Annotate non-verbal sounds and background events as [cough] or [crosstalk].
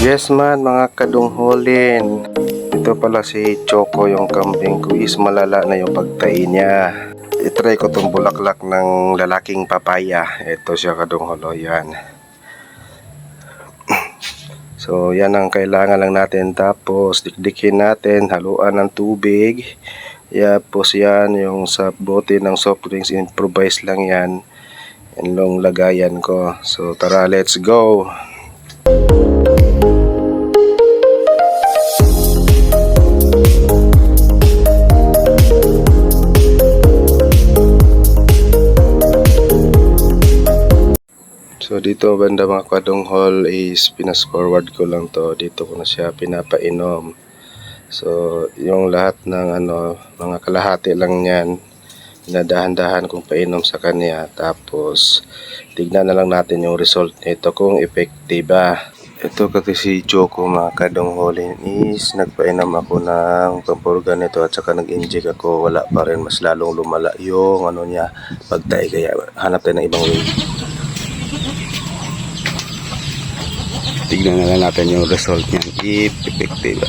Yes man mga kadungholin. Ito pala si Choco yung kambing ko is malala na yung pagtai niya. Itry ko tong bulaklak ng lalaking papaya. Ito siya kadungholo yan. [clears throat] So yan ang kailangan lang natin. Tapos dikdikin natin, haluan ng tubig. Tapos yan yung sa bote ng soft drinks, improvise lang yan. Yan long lagayan ko. So tara, let's go! So dito banda mga kwadong hall is pinas forward ko lang to. Dito ko na siya pinapainom. So yung lahat ng ano mga kalahati lang niyan dinadahan-dahan kong painom sa kanya tapos tignan na lang natin yung result nito kung epektiba. Ito kasi si Choco mga kadong holin is nagpainom ako ng pampurga nito at saka nag-inject ako wala pa rin mas lalong lumala yung ano niya pagtay kaya hanap tayo ng ibang way. Tignan na lang natin yung result niyan if effective.